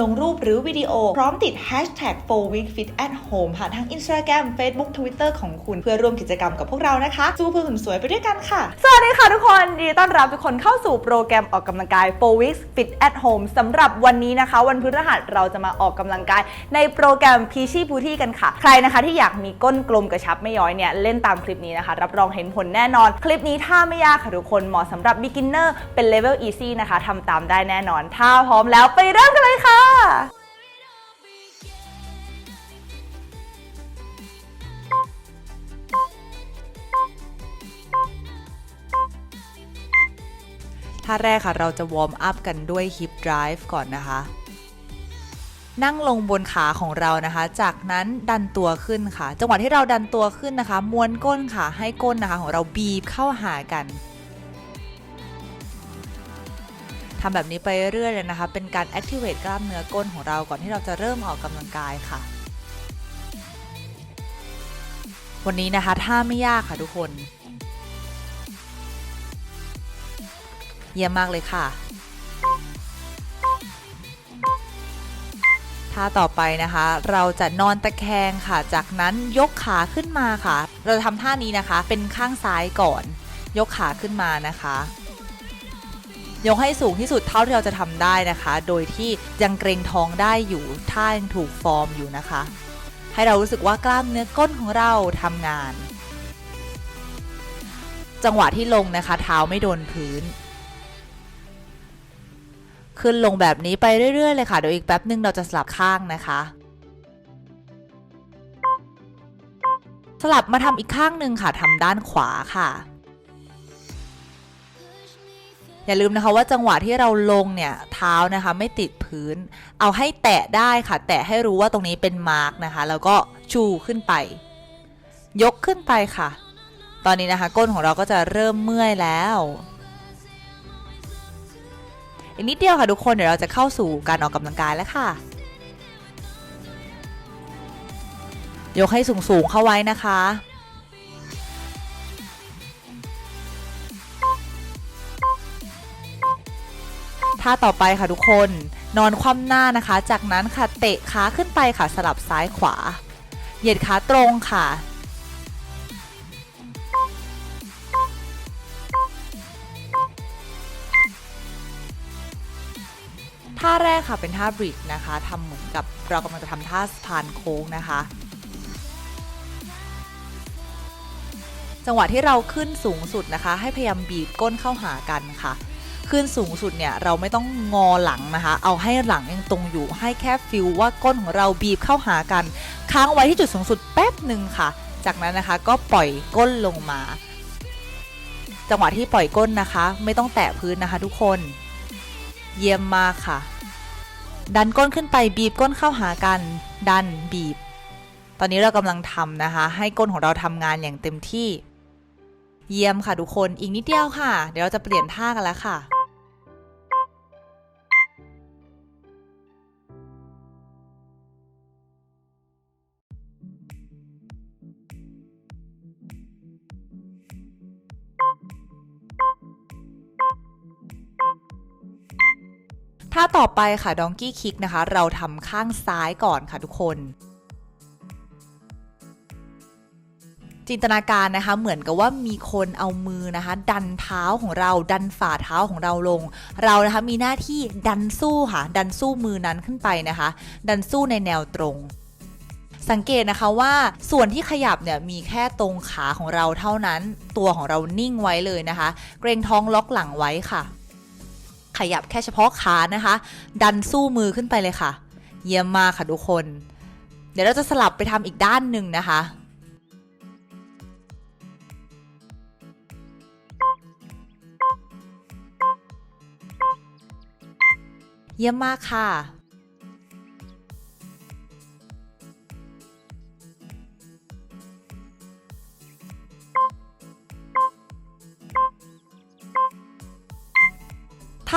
ลงรูปหรือวิดีโอ พร้อมติด hashtag 4 week fit at home ผ่านทาง Instagram Facebook Twitter ของคุณเพื่อร่วมกิจกรรมกับพวกเรานะคะสู้เพื่อหุ่นสวยไปด้วยกันค่ะ สวัสดีค่ะทุกคนดีต้อนรับทุกคนเข้าสู่โปรแกรมออกกำลังกาย 4 weeks fit at home สำหรับวันนี้นะคะ วันพฤหัสเราจะมาออกกำลังกาย ในโปรแกรม Peachy Booty กันค่ะ ใครนะคะที่อยากมีก้นกลมกระชับไม่ย้อยเนี่ยเล่นตามคลิปนี้นะคะ รับรองเห็นผลแน่นอน คลิปนี้ถ้าไม่ยากค่ะทุกคนเหมาะสำหรับ beginner เป็น level easy นะคะทำตามได้แน่นอน ถ้าพร้อมแล้วไปเริ่มกันเลยค่ะท่าแรกค่ะเราจะวอร์มอัพกันด้วย hip drive ก่อนนะคะ นั่งลงบนขาของเรานะคะ จากนั้นดันตัวขึ้นค่ะ จังหวะที่เราดันตัวขึ้นนะคะ ม้วนก้นค่ะ ให้ก้นนะคะของเราบีบเข้าหากัน ทำแบบนี้ไปเรื่อยๆเลยนะคะ เป็นการ activate กล้ามเนื้อก้นของเราก่อนที่เราจะเริ่มออกกำลังกายค่ะ วันนี้นะคะท่าไม่ยากค่ะทุกคน เยี่ยมมากเลยค่ะท่าต่อไปนะคะ เราจะนอนตะแคงค่ะ จากนั้นยกขาขึ้นมาค่ะ เราจะทำท่านี้นะคะ เป็นข้างซ้ายก่อน ยกขาขึ้นมานะคะ ยกให้สูงที่สุดเท่าที่เราจะทำได้นะคะ โดยที่ยังเกรงท้องได้อยู่ท่ายังถูกฟอร์มอยู่นะคะ ให้เรารู้สึกว่ากล้ามเนื้อก้นของเราทำงาน จังหวะที่ลงนะคะ เท้าไม่โดนพื้น ขึ้นลงแบบนี้ไปเรื่อย ๆ เลยค่ะ เดี๋ยวอีกแป๊บนึงเราจะสลับข้างนะคะสลับมาทำอีกข้างหนึ่งค่ะทำด้านขวาค่ะ อย่าลืมนะคะว่าจังหวะที่เราลงเนี่ยเท้านะคะไม่ติดพื้น เอาให้แตะได้ค่ะ แตะให้รู้ว่าตรงนี้เป็นมาร์กนะคะ แล้วก็ชูขึ้นไป ยกขึ้นไปค่ะ ตอนนี้นะคะ ก้นของเราก็จะเริ่มเมื่อยแล้วอีกนิดเดียวค่ะทุกคนเดี๋ยวเราจะเข้าสู่การออกกำลังกายแล้วค่ะ ยกให้สูงๆเข้าไว้นะคะ ท่าต่อไปค่ะทุกคน นอนคว่ำหน้านะคะ จากนั้นค่ะเตะขาขึ้นไปค่ะสลับซ้ายขวา เหยียดขาตรงค่ะ ท่าแรกค่ะเป็นท่าบริดนะคะทำเหมือนกับเรากำลังจะทำท่าสะพานโค้งนะคะจังหวะที่เราขึ้นสูงสุดนะคะ ให้พยายามบีบก้นเข้าหากันค่ะ ขึ้นสูงสุดเนี่ยเราไม่ต้องงอหลังนะคะ เอาให้หลังยังตรงอยู่ให้แค่ฟิลว่าก้นของเราบีบเข้าหากัน ค้างไว้ที่จุดสูงสุดแป๊บหนึ่งค่ะ จากนั้นนะคะก็ปล่อยก้นลงมา จังหวะที่ปล่อยก้นนะคะ ไม่ต้องแตะพื้นนะคะทุกคน เยี่ยมมากค่ะ ดันก้นขึ้นไปบีบก้นเข้าหากัน ดันบีบ ตอนนี้เรากำลังทำนะคะ ให้ก้นของเราทำงานอย่างเต็มที่เยี่ยมค่ะทุกคน อีกนิดเดียวค่ะ เดี๋ยวเราจะเปลี่ยนท่ากันแล้วค่ะ ท่าต่อไปค่ะดองกี้คิกนะคะ เราทำข้างซ้ายก่อนค่ะทุกคน จินตนาการนะคะ เหมือนกับว่ามีคนเอามือนะคะ ดันเท้าของเราดันฝ่าเท้าของเราลง เรานะคะมีหน้าที่ดันสู้ค่ะ ดันสู้มือนั้นขึ้นไปนะคะ ดันสู้ในแนวตรงสังเกตนะคะว่าส่วนที่ขยับเนี่ยมีแค่ตรงขาของเราเท่านั้น ตัวของเรานิ่งไว้เลยนะคะ เกรงท้องล็อกหลังไว้ค่ะ ขยับแค่เฉพาะขานะคะ ดันสู้มือขึ้นไปเลยค่ะ เยี่ยมมากค่ะทุกคน เดี๋ยวเราจะสลับไปทำอีกด้านหนึ่งนะคะเยี่ยมมากค่ะ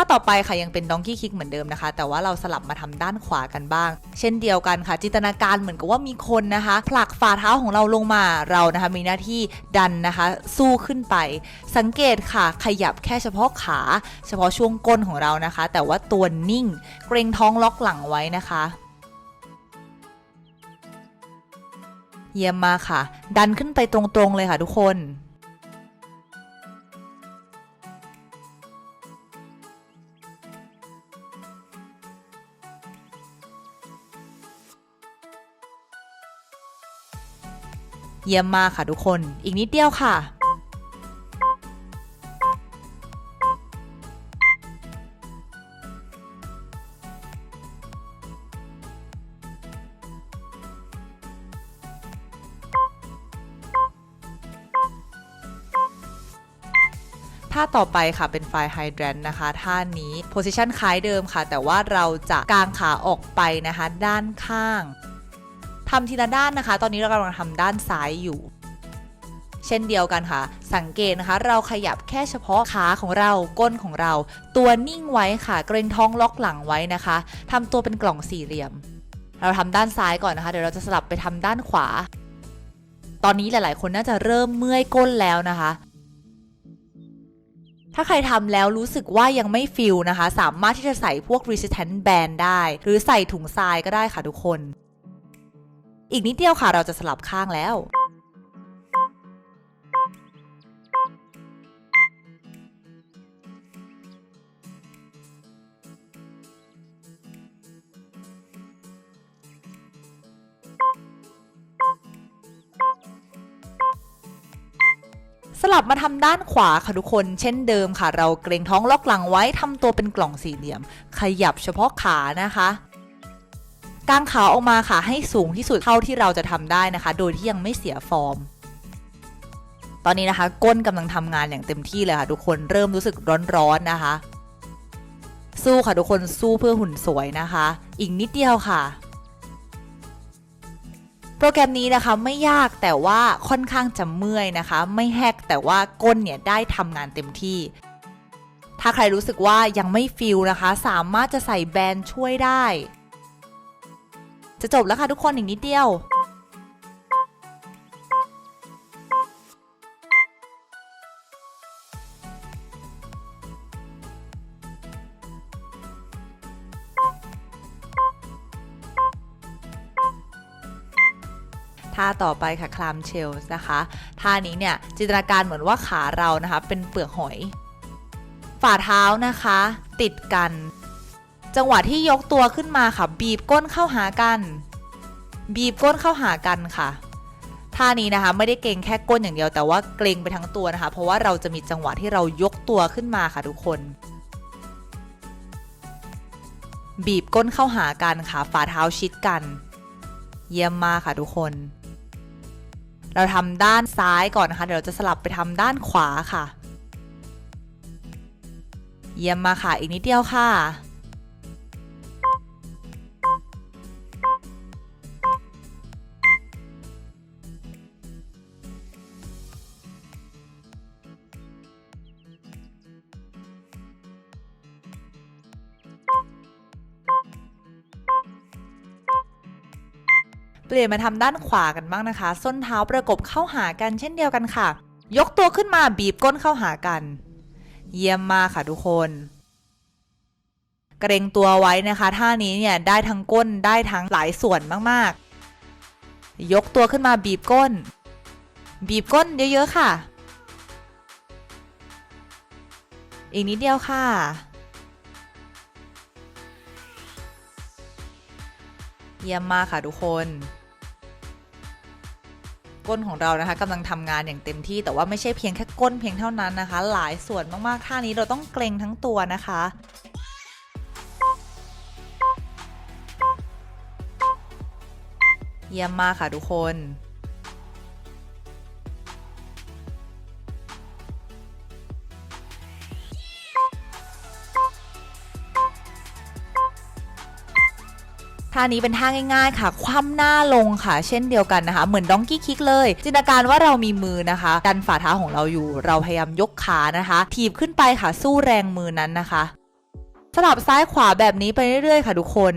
าาต่อไปค่ะยังเป็นดองกี้คิกเหมือนเดิมนะคะ แต่ว่าเราสลับมาทำด้านขวากันบ้าง เช่นเดียวกันค่ะ จินตนาการเหมือนกับว่ามีคนนะคะผลักฝ่าเท้าของเราลงมาเรานะคะ มีหน้าที่ดันนะคะ สู้ขึ้นไป สังเกตค่ะ ขยับแค่เฉพาะขา เฉพาะช่วงก้นของเรานะคะ แต่ว่าตัวนิ่ง เกรงท้องล็อกหลังไว้นะคะเยี่ยมมากค่ะ ดันขึ้นไปตรงๆเลยค่ะทุกคน เยี่ยมมากค่ะทุกคน อีกนิดเดียวค่ะ ท่าต่อไปค่ะเป็นไฟไฮแดรนนะคะ ท่านี้โพซิชันคล้ายเดิมค่ะ แต่ว่าเราจะกางขาออกไปนะคะ ด้านข้าง ทำทีละด้านนะคะ ตอนนี้เรากำลังทำด้านซ้ายอยู่เช่นเดียวกันค่ะ สังเกตนะคะ เราขยับแค่เฉพาะขาของเราก้นของเรา ตัวนิ่งไว้ค่ะ เกรงท้องล็อกหลังไว้นะคะทำตัวเป็นกล่องสี่เหลี่ยม เราทำด้านซ้ายก่อนนะคะ เดี๋ยวเราจะสลับไปทำด้านขวา ตอนนี้หลาย ๆ คนน่าจะเริ่มเมื่อยก้นแล้วนะคะ ถ้าใครทำแล้วรู้สึกว่ายังไม่ฟิลนะคะ สามารถที่จะใส่พวก resistant band ได้ หรือใส่ถุงทรายก็ได้ค่ะทุกคน อีกนิดเดียวค่ะเราจะสลับข้างแล้ว สลับมาทำด้านขวาค่ะทุกคน เช่นเดิมค่ะ เราเกรงท้องล็อกหลังไว้ทำตัวเป็นกล่องสี่เหลี่ยม ขยับเฉพาะขานะคะ กางขาออกมาค่ะ ให้สูงที่สุดเท่าที่เราจะทำได้นะคะ โดยที่ยังไม่เสียฟอร์ม ตอนนี้นะคะ ก้นกำลังทำงานอย่างเต็มที่เลยค่ะ ทุกคนเริ่มรู้สึกร้อนๆนะคะ สู้ค่ะทุกคนสู้เพื่อหุ่นสวยนะคะ อีกนิดเดียวค่ะโปรแกรมนี้นะคะไม่ยากแต่ว่าค่อนข้างจะเมื่อยนะคะ ไม่แฮกแต่ว่าก้นเนี่ยได้ทำงานเต็มที่ ถ้าใครรู้สึกว่ายังไม่ฟิลนะคะ สามารถจะใส่แบนช่วยได้ จะจบแล้วค่ะทุกคนอีกนิดเดียวท่าต่อไปค่ะคลามเชลส์นะคะท่านี้เนี่ยจินตนาการเหมือนว่าขาเรานะคะ เป็นเปลือกหอย ฝ่าเท้านะคะ ติดกัน จังหวะที่ยกตัวขึ้นมาค่ะ บีบก้นเข้าหากัน บีบก้นเข้าหากันค่ะท่านี้นะคะไม่ได้เกรงแค่ก้นอย่างเดียวแต่ว่าเกรงไปทั้งตัวนะคะ เพราะว่าเราจะมีจังหวะที่เรายกตัวขึ้นมาค่ะทุกคน บีบก้นเข้าหากันค่ะฝ่าเท้าชิดกัน เยี่ยมมากค่ะทุกคน เราทำด้านซ้ายก่อนนะคะ เดี๋ยวเราจะสลับไปทำด้านขวาค่ะ เยี่ยมมาค่ะอีกนิดเดียวค่ะ ปลี่ยนมาทำด้านขวากันบ้างนะคะ ส้นเท้าประกบเข้าหากันเช่นเดียวกันค่ะ ยกตัวขึ้นมาบีบก้นเข้าหากัน เยี่ยมมากค่ะทุกคน เกรงตัวไว้นะคะ ท่านี้เนี่ยได้ทั้งก้นได้ทั้งหลายส่วนมากๆ ยกตัวขึ้นมาบีบก้น บีบก้นเยอะๆค่ะ อีกนิดเดียวค่ะเยี่ยมมากค่ะทุกคน ก้นของเรานะคะกำลังทำงานอย่างเต็มที่ แต่ว่าไม่ใช่เพียงแค่ก้นเพียงเท่านั้นนะคะ หลายส่วนมากๆท่านี้เราต้องเกรงทั้งตัวนะคะเยี่ยมมากค่ะทุกคน ท่านี้เป็นท่าง่าย ๆ ค่ะ คว่ำหน้าลงค่ะ เช่นเดียวกันนะคะ เหมือนดองกี้คิกเลย จินตนาการว่าเรามีมือนะคะดันฝ่าเท้าของเราอยู่ เราพยายามยกขานะคะ ถีบขึ้นไปค่ะ สู้แรงมือนั้นนะคะ สลับซ้ายขวาแบบนี้ไปเรื่อยๆ ค่ะทุกคน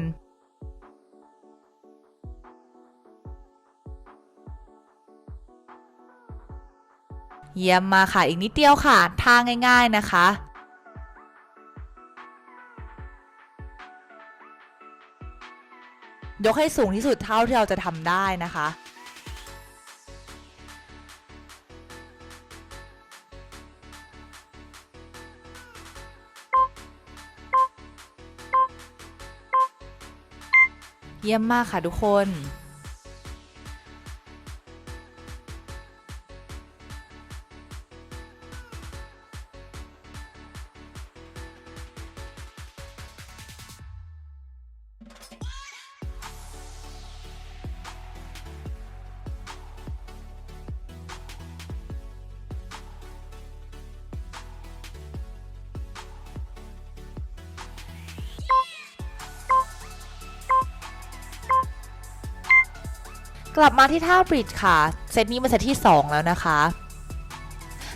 เยี่ยมมาค่ะอีกนิดเดียวค่ะท่าง่าย ๆนะคะ ยกให้สูงที่สุดเท่าที่เราจะทำได้นะคะเยี่ยมมากค่ะทุกคน กลับมาที่ท่าบริดจ์ค่ะ เซตนี้เป็นเซตที่ 2 แล้วนะคะ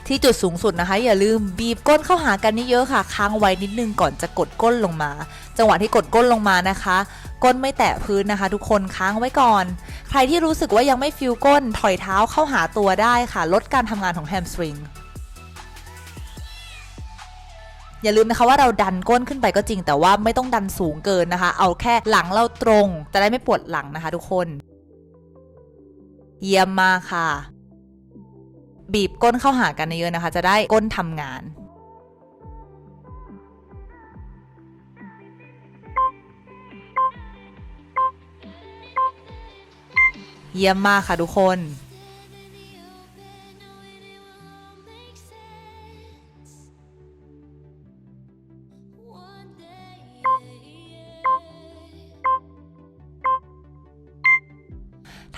ที่จุดสูงสุดนะคะ อย่าลืมบีบก้นเข้าหากันเยอะค่ะ ค้างไว้นิดนึงก่อนจะกดก้นลงมา จังหวะที่กดก้นลงมานะคะ ก้นไม่แตะพื้นนะคะ ทุกคนค้างไว้ก่อน ใครที่รู้สึกว่ายังไม่ฟิลก้นถอยเท้าเข้าหาตัวได้ค่ะ ลดการทำงานของแฮมสตริงอย่าลืมนะคะว่าเราดันก้นขึ้นไปก็จริง แต่ว่าไม่ต้องดันสูงเกินนะคะ เอาแค่หลังเราตรง จะได้ไม่ปวดหลังนะคะทุกคน เยี่ยมมากค่ะ บีบก้นเข้าหากันเยอะนะคะ จะได้ก้นทำงาน เยี่ยมมากค่ะทุกคน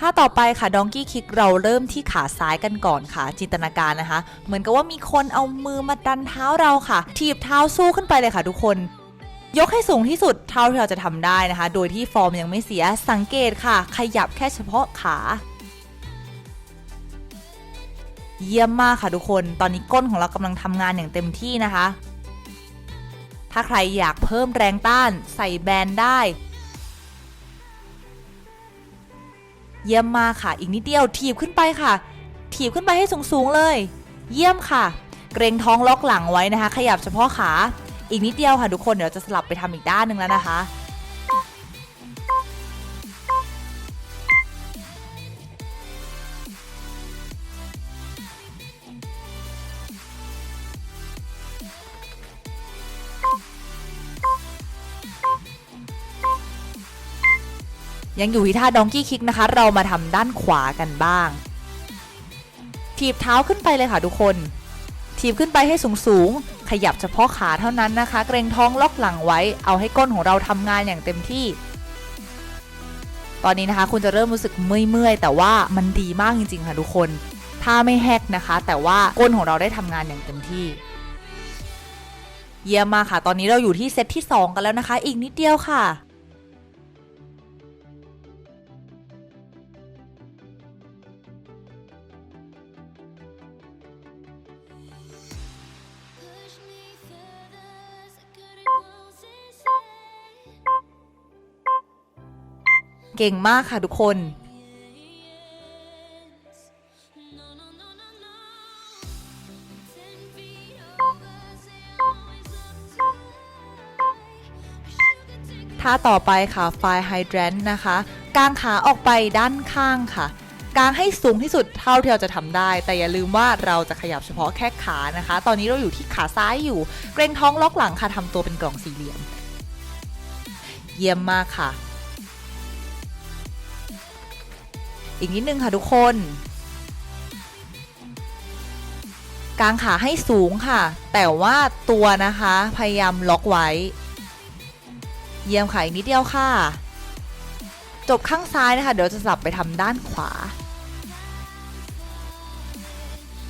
ถ้าต่อไปค่ะดองกี้คิกเราเริ่มที่ขาซ้ายกันก่อนค่ะ จินตนาการนะคะ เหมือนกับว่ามีคนเอามือมาดันเท้าเราค่ะ ถีบเท้าสู้ขึ้นไปเลยค่ะทุกคน ยกให้สูงที่สุดเท่าที่เราจะทำได้นะคะ โดยที่ฟอร์มยังไม่เสียสังเกตค่ะ ขยับแค่เฉพาะขา เยี่ยมมากค่ะทุกคน ตอนนี้ก้นของเรากำลังทำงานอย่างเต็มที่นะคะ ถ้าใครอยากเพิ่มแรงต้าน ใส่แบนได้ เยี่ยมมากค่ะ อีกนิดเดียวถีบขึ้นไปค่ะ ถีบขึ้นไปให้สูงๆเลย เยี่ยมค่ะ เกรงท้องล็อกหลังไว้นะคะ ขยับเฉพาะขา อีกนิดเดียวค่ะทุกคนเดี๋ยวจะสลับไปทำอีกด้านหนึ่งแล้วนะคะ ยังอยู่ที่ท่าดองกี้คิกนะคะ เรามาทำด้านขวากันบ้าง ถีบเท้าขึ้นไปเลยค่ะทุกคน ถีบขึ้นไปให้สูงสูงๆขยับเฉพาะขาเท่านั้นนะคะ เกรงท้องล็อกหลังไว้ เอาให้ก้นของเราทำงานอย่างเต็มที่ ตอนนี้นะคะ คุณจะเริ่มรู้สึกเมื่อยๆ แต่ว่ามันดีมากจริงๆ ค่ะทุกคน ถ้าไม่แฮกนะคะ แต่ว่าก้นของเราได้ทำงานอย่างเต็มที่เยี่ยมมากค่ะ ตอนนี้เราอยู่ที่เซตที่ 2 กันแล้วนะคะ อีกนิดเดียวค่ะ เก่งมากค่ะทุกคน ท่าต่อไปค่ะไฟไฮดรนนะคะกางขาออกไปด้านข้างค่ะกางให้สูงที่สุดเท่าที่เราจะทำได้ แต่อย่าลืมว่าเราจะขยับเฉพาะแค่ขานะคะ ตอนนี้เราอยู่ที่ขาซ้ายอยู่ เกรงท้องล็อกหลังค่ะทำตัวเป็นกล่องสี่เหลี่ยม เยี่ยมมากค่ะ อีกนิดนึงค่ะทุกคนกางขาให้สูงค่ะ แต่ว่าตัวนะคะพยายามล็อกไว้ เยี่ยมค่ะอีกนิดเดียวค่ะ จบข้างซ้ายนะคะ เดี๋ยวจะสลับไปทำด้านขวา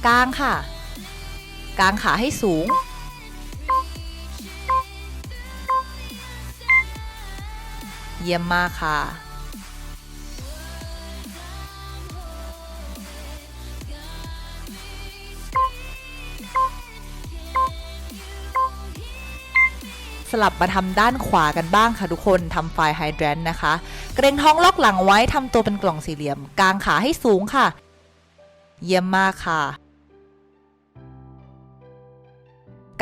กางค่ะ กางขาให้สูง เยี่ยมมากค่ะ สลับมาทำด้านขวากันบ้างค่ะทุกคนทำไฟไฮดรนนะคะ เกรงท้องล็อกหลังไว้ทำตัวเป็นกล่องสี่เหลี่ยม กางขาให้สูงค่ะ เยี่ยมมากค่ะ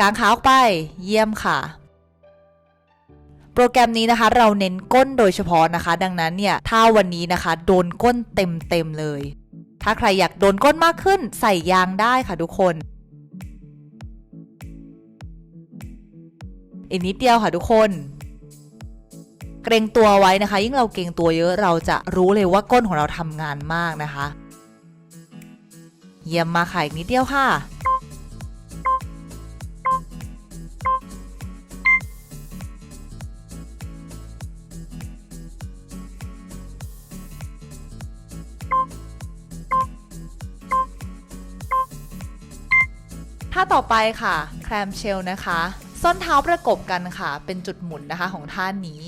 กางขาออกไป เยี่ยมค่ะโปรแกรมนี้นะคะ เราเน้นก้นโดยเฉพาะนะคะ ดังนั้นเนี่ยถ้าวันนี้นะคะ โดนก้นเต็มๆเลย ถ้าใครอยากโดนก้นมากขึ้นใส่ยางได้ค่ะทุกคน อีกนิดเดียวค่ะทุกคน เกรงตัวไว้นะคะ ยิ่งเราเกรงตัวเยอะเราจะรู้เลยว่าก้นของเราทำงานมากนะคะ เยี่ยมมาค่ะอีกนิดเดียวค่ะท่าต่อไปค่ะ แคลมเชลนะคะ ส้นเท้าประกบกันค่ะ เป็นจุดหมุนนะคะของท่านี้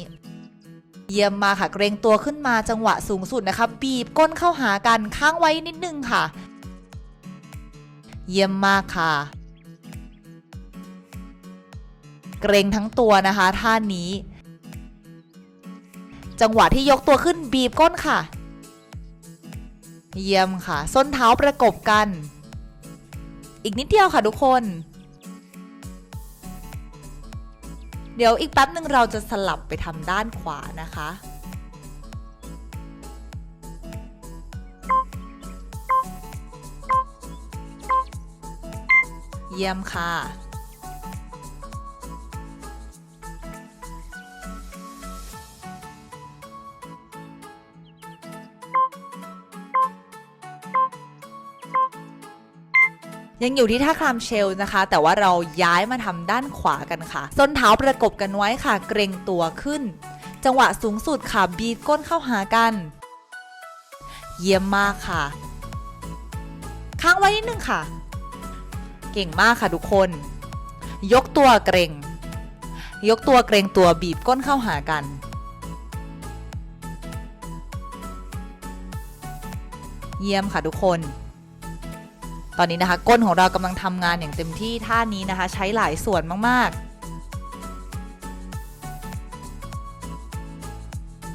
เยี่ยมมาค่ะ เกรงตัวขึ้นมาจังหวะสูงสุดนะคะ บีบก้นเข้าหากันค้างไว้นิดนึงค่ะ เยี่ยมมากค่ะ เกรงทั้งตัวนะคะท่านี้ จังหวะที่ยกตัวขึ้นบีบก้นค่ะ เยี่ยมค่ะ ส้นเท้าประกบกัน อีกนิดเดียวค่ะทุกคน เดี๋ยวอีกแป๊บหนึ่งเราจะสลับไปทำด้านขวานะคะ เยี่ยมค่ะ ยังอยู่ที่ท่าคลามเชลนะคะ แต่ว่าเราย้ายมาทำด้านขวากันค่ะส้นเท้าประกบกันไว้ค่ะ เกรงตัวขึ้น จังหวะสูงสุดค่ะบีบก้นเข้าหากัน เยี่ยมมากค่ะ ค้างไว้นิดนึงค่ะ เก่งมากค่ะทุกคน ยกตัวเกรง ยกตัวเกรงตัวบีบก้นเข้าหากันเยี่ยมค่ะทุกคน อนนี้นะคะ ก้นของเรากำลังทำงานอย่างเต็มที่ท่านี้นะคะ ใช้หลายส่วนมากๆ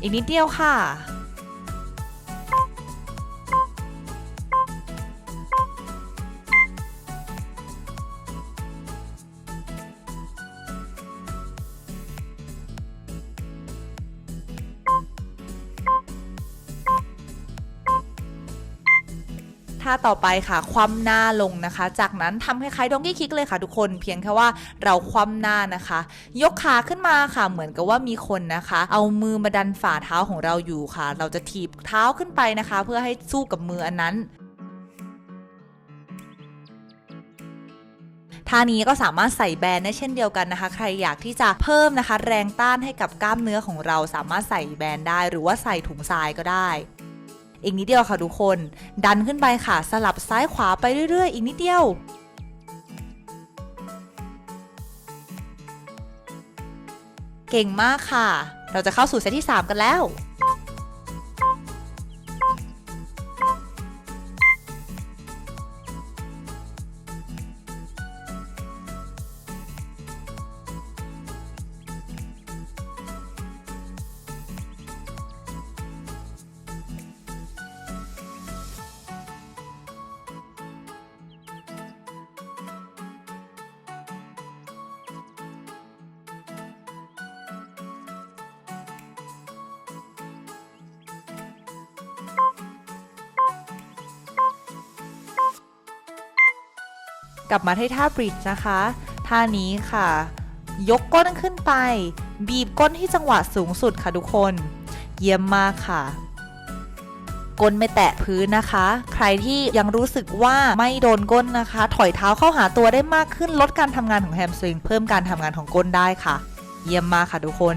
อีกนิดเดียวค่ะ ต่อไปค่ะคว่ำหน้าลงนะคะ จากนั้นทำคล้ายๆดองกี้คิกเลยค่ะทุกคน เพียงแค่ว่าเราคว่ำหน้านะคะ ยกขาขึ้นมาค่ะ เหมือนกับว่ามีคนนะคะ เอามือมาดันฝ่าเท้าของเราอยู่ค่ะ เราจะถีบเท้าขึ้นไปนะคะ เพื่อให้สู้กับมืออันนั้นท่านี้ก็สามารถใส่แบนได้เช่นเดียวกันนะคะ ใครอยากที่จะเพิ่มนะคะ แรงต้านให้กับกล้ามเนื้อของเราสามารถใส่แบนได้ หรือว่าใส่ถุงทรายก็ได้ อีกนิดเดียวค่ะทุกคน ดันขึ้นไปค่ะ สลับซ้ายขวาไปเรื่อยๆ อีกนิดเดียวเก่งมากค่ะ เราจะเข้าสู่เซตที่ 3 กันแล้ว กลับมาที่ท่าบริดจ์นะคะ ท่านี้ค่ะ ยกก้นขึ้นไป บีบก้นที่จังหวะสูงสุดค่ะทุกคน เยี่ยมมากค่ะก้นไม่แตะพื้นนะคะ ใครที่ยังรู้สึกว่าไม่โดนก้นนะคะ ถอยเท้าเข้าหาตัวได้มากขึ้น ลดการทำงานของแฮมสตริง เพิ่มการทำงานของก้นได้ค่ะ เยี่ยมมากค่ะทุกคน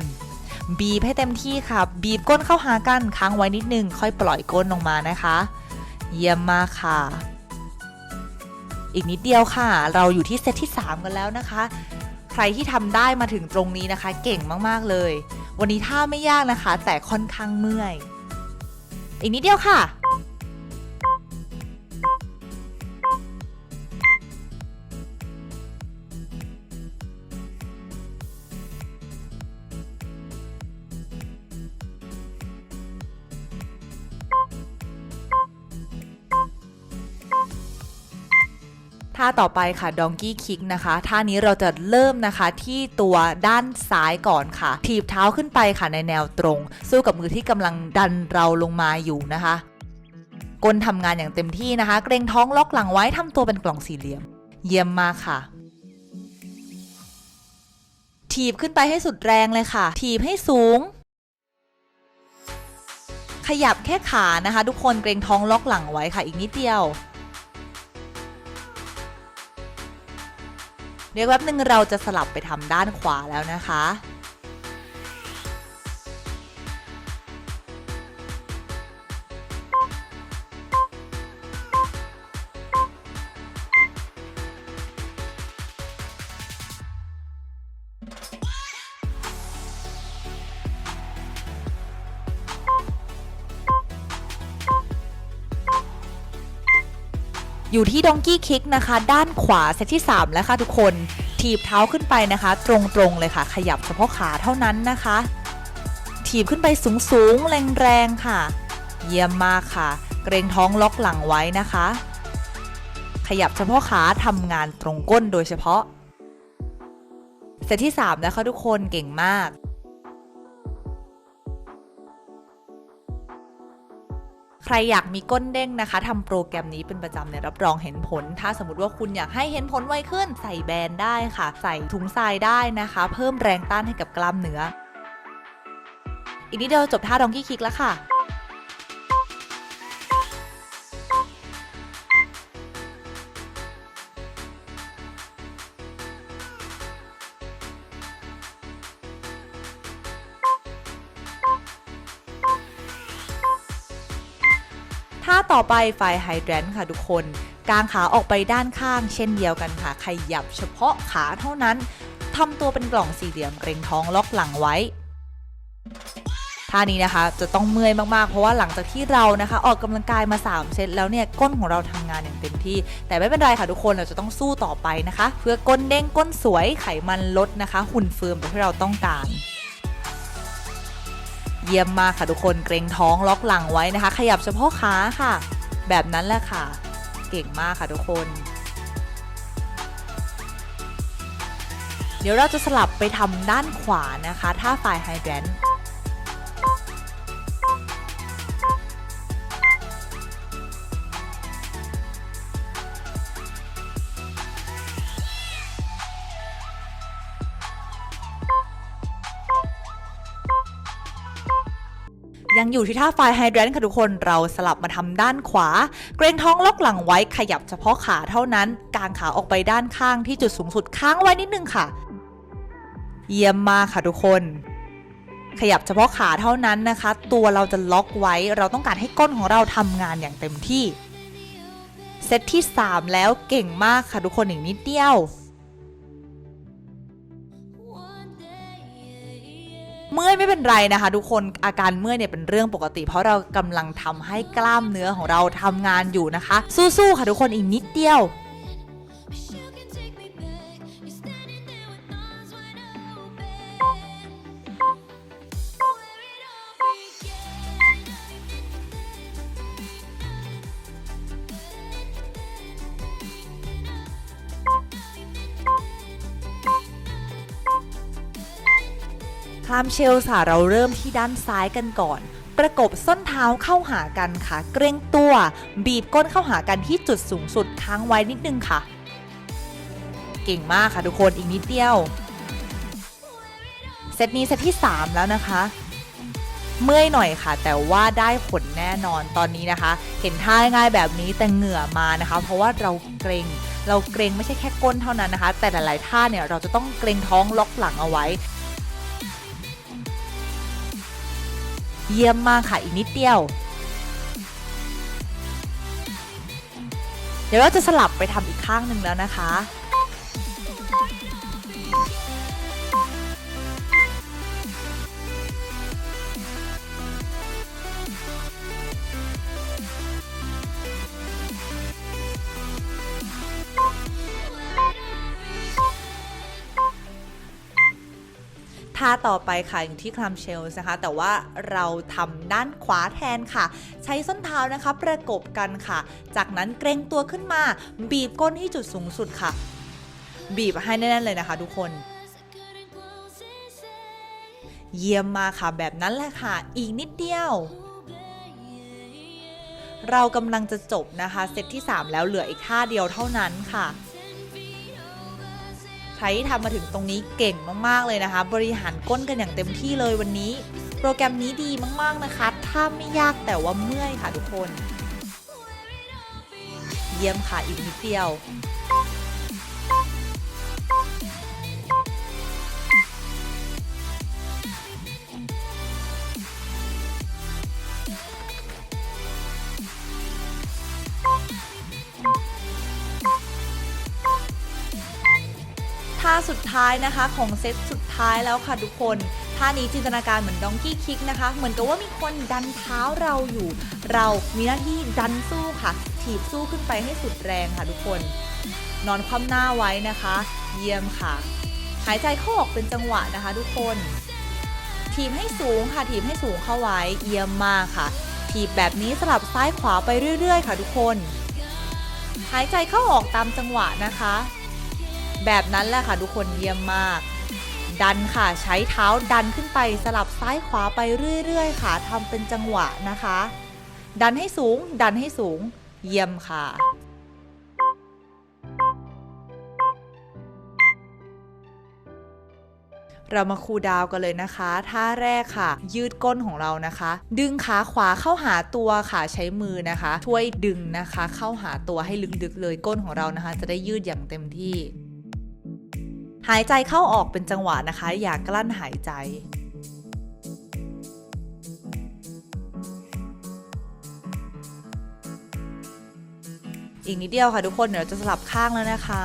บีบให้เต็มที่ค่ะ บีบก้นเข้าหากันค้างไว้นิดนึง ค่อยปล่อยก้นลงมานะคะ เยี่ยมมากค่ะ อีกนิดเดียวค่ะ เราอยู่ที่เซตที่ 3 กันแล้วนะคะ ใครที่ทำได้มาถึงตรงนี้นะคะ เก่งมากๆเลย วันนี้ท่าไม่ยากนะคะ แต่ค่อนข้างเมื่อย อีกนิดเดียวค่ะ ท่าต่อไปค่ะ donkey kick นะคะท่านี้เราจะเริ่มนะคะที่ตัวด้านซ้ายก่อนค่ะถีบเท้าขึ้นไปค่ะในแนวตรง สู้กับมือที่กำลังดันเราลงมาอยู่นะคะก้นทำงานอย่างเต็มที่นะคะ เกรงท้องล็อกหลังไว้ทำตัวเป็นกล่องสี่เหลี่ยม เยี่ยมมากค่ะถีบขึ้นไปให้สุดแรงเลยค่ะ ถีบให้สูง ขยับแค่ขานะคะ ทุกคนเกรงท้องล็อกหลังไว้ค่ะอีกนิดเดียว เดี๋ยวแป๊บนึงเราจะสลับไปทำด้านขวาแล้วนะคะ อยู่ที่ดองกี้คิกนะคะ ด้านขวาเซตที่ 3 แล้วค่ะทุกคน ถีบเท้าขึ้นไปนะคะ ตรงๆเลยค่ะ ขยับเฉพาะขาเท่านั้นนะคะ ถีบขึ้นไปสูงๆ แรงๆ ค่ะ เยี่ยมมากค่ะ เกรงท้องล็อกหลังไว้นะคะ ขยับเฉพาะขาทำงานตรงก้นโดยเฉพาะ เซตที่ 3 นะคะทุกคนเก่งมาก ใครอยากมีก้นเด้งนะคะทำโปรแกรมนี้เป็นประจำเนี่ยรับรองเห็นผล ถ้าสมมติว่าคุณอยากให้เห็นผลไวขึ้น ใส่แบรนด์ได้ค่ะ ใส่ถุงทรายได้นะคะ เพิ่มแรงต้านให้กับกล้ามเนื้ออีกนิดเดียวจบท่าดองกี้คิกแล้วค่ะ ต่อไปไฟไฮแดรนค่ะทุกคน กางขาออกไปด้านข้างเช่นเดียวกันค่ะ ขยับเฉพาะขาเท่านั้นทำตัวเป็นกล่องสี่เหลี่ยมเกรงท้องล็อกหลังไว้ท่านี้นะคะจะต้องเมื่อยมาก ๆ เพราะว่าหลังจากที่เรานะคะ ออกกำลังกายมา 3 เซตแล้วเนี่ยก้นของเราทำงานอย่างเต็มที่ แต่ไม่เป็นไรค่ะทุกคนเราจะต้องสู้ต่อไปนะคะ เพื่อก้นเด้งก้นสวยไขมันลดนะคะ หุ่นเฟิร์มแบบที่เราต้องการ เยี่ยมมากค่ะทุกคนเกรงท้องล็อกหลังไว้นะคะ ขยับเฉพาะขาค่ะ แบบนั้นแหละค่ะ เก่งมากค่ะทุกคน เดี๋ยวเราจะสลับไปทำด้านขวานะคะ ท่าฝ่ายไฮแบนด์ อยู่ที่ท่าฝ่ายไฮแดรนท์ค่ะทุกคนเราสลับมาทำด้านขวา เกรงท้องล็อกหลังไว้ขยับเฉพาะขาเท่านั้น กางขาออกไปด้านข้างที่จุดสูงสุดค้างไว้นิดนึงค่ะ เยี่ยมมากค่ะทุกคน ขยับเฉพาะขาเท่านั้นนะคะ ตัวเราจะล็อกไว้เราต้องการให้ก้นของเราทำงานอย่างเต็มที่เซตที่ 3 แล้วเก่งมากค่ะทุกคนอีกนิดเดียว เมื่อยไม่เป็นไรนะคะ ทุกคนอาการเมื่อยเนี่ยเป็นเรื่องปกติ เพราะเรากำลังทำให้กล้ามเนื้อของเราทำงานอยู่นะคะ สู้ๆค่ะทุกคนอีกนิดเดียว คลามเชลค่ะเราเริ่มที่ด้านซ้ายกันก่อน ประกบส้นเท้าเข้าหากันค่ะ เกรงตัว บีบก้นเข้าหากันที่จุดสูงสุดค้างไว้นิดนึงค่ะ เก่งมากค่ะทุกคนอีกนิดเดียวเซตนี้เซตที่ 3 แล้วนะคะ เมื่อยหน่อยค่ะ แต่ว่าได้ผลแน่นอนตอนนี้นะคะ เห็นท่าง่ายแบบนี้แต่เหงื่อมานะคะ เพราะว่าเราเกรงเราเกรงไม่ใช่แค่ก้นเท่านั้นนะคะ แต่หลาย ๆ ท่าเนี่ยเราจะต้องเกรงท้องล็อกหลังเอาไว้ เยี่ยมมากค่ะอีกนิดเดียว เดี๋ยวเราจะสลับไปทำอีกข้างหนึ่งแล้วนะคะาต่อไปค่ะอยู่ที่คลัมเชลส์นะคะ แต่ว่าเราทำด้านขวาแทนค่ะ ใช้ส้นเท้านะคะประกบกันค่ะ จากนั้นเกรงตัวขึ้นมา บีบก้นที่จุดสูงสุดค่ะ บีบให้แน่นๆเลยนะคะทุกคนเยี่ยมมาค่ะแบบนั้นแหละค่ะ อีกนิดเดียว เรากำลังจะจบนะคะ เซตที่ 3 แล้วเหลืออีกท่าเดียวเท่านั้นค่ะ รที่ทำมาถึงตรงนี้เก่งมากๆเลยนะคะ บริหารก้นกันอย่างเต็มที่เลยวันนี้ โปรแกรมนี้ดีมากๆนะคะ ถ้าไม่ยากแต่ว่าเมื่อยค่ะทุกคน เยี่ยมค่ะอีกนิดเดียว สุดท้ายนะคะของเซตสุดท้ายแล้วค่ะทุกคนท่านี้จินตนาการเหมือนดองกี้คิกนะคะ เหมือนกับว่ามีคนดันเท้าเราอยู่ เรามีหน้าที่ดันสู้ค่ะ ถีบสู้ขึ้นไปให้สุดแรงค่ะทุกคน นอนคว่ำหน้าไว้นะคะ เยี่ยมค่ะ หายใจเข้าออกเป็นจังหวะนะคะทุกคน ถีบให้สูงค่ะถีบให้สูงเข้าไว้เยี่ยมมากค่ะ ถีบแบบนี้สลับซ้ายขวาไปเรื่อย ๆ ค่ะทุกคน หายใจเข้าออกตามจังหวะนะคะ แบบนั้นแหละค่ะทุกคนเยี่ยมมาก ดันค่ะใช้เท้าดันขึ้นไปสลับซ้ายขวาไปเรื่อยๆ ค่ะทำเป็นจังหวะนะคะ ดันให้สูง ดันให้สูง เยี่ยมค่ะเรามาคูดาวกันเลยนะคะ ท่าแรกค่ะ ยืดก้นของเรานะคะ ดึงขาขวาเข้าหาตัวค่ะใช้มือนะคะ ช่วยดึงนะคะ เข้าหาตัวให้ลึกๆเลยก้นของเรานะคะ จะได้ยืดอย่างเต็มที่ หายใจเข้าออกเป็นจังหวะนะคะ อย่ากลั้นหายใจ อีกนิดเดียวค่ะทุกคนเดี๋ยวจะสลับข้างแล้วนะคะ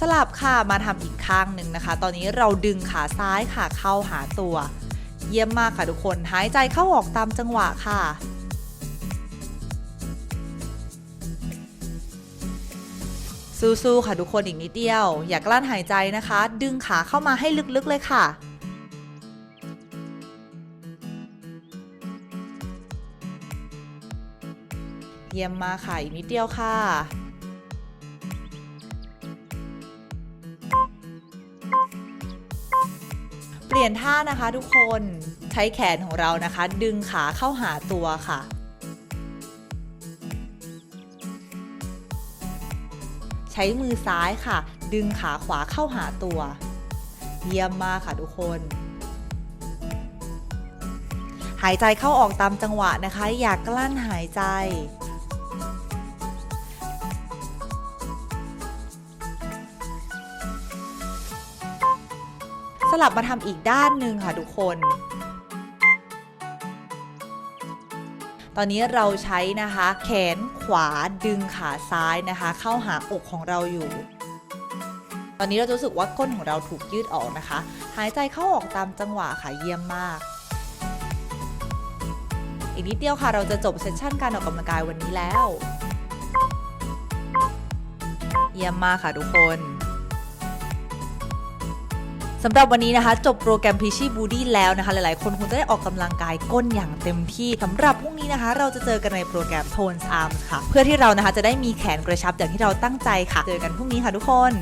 สลับค่ะมาทำอีกข้างหนึ่งนะคะ ตอนนี้เราดึงขาซ้ายค่ะเข้าหาตัว เยี่ยมมากค่ะทุกคน หายใจเข้าออกตามจังหวะค่ะ สู้ๆค่ะทุกคนอีกนิดเดียว อย่ากลั้นหายใจนะคะ ดึงขาเข้ามาให้ลึกๆเลยค่ะ เยี่ยมมาค่ะอีกนิดเดียวค่ะเปลี่ยนท่านะคะทุกคนใช้แขนของเรานะคะ ดึงขาเข้าหาตัวค่ะ ช้มือซ้ายค่ะ ดึงขาขวาเข้าหาตัว เยี่ยมมากค่ะทุกคน หายใจเข้าออกตามจังหวะนะคะ อย่ากลั้นหายใจสลับมาทำอีกด้านหนึ่งค่ะทุกคน ตอนนี้เราใช้นะคะ แขนขวาดึงขาซ้ายนะคะ เข้าหาอกของเราอยู่ ตอนนี้เราจะรู้สึกว่าก้นของเราถูกยืดออกนะคะ หายใจเข้าออกตามจังหวะค่ะเยี่ยมมาก อีกนิดเดียวค่ะเราจะจบเซสชั่นการออกกำลังกายวันนี้แล้ว เยี่ยมมากค่ะทุกคน สำหรับวันนี้นะคะ จบโปรแกรม p i c h y Booty แล้วนะคะ หลายๆ คนคงจะได้ออกกำลังกายก้นอย่างเต็มที่สำหรับพรุ่งนี้นะคะ เราจะเจอกันในโปรแกรม Tones Arms ค่ะ เพื่อที่เรานะคะจะได้มีแขนกระชับอย่างที่เราตั้งใจค่ะ เจอกันพรุ่งนี้ค่ะทุกคน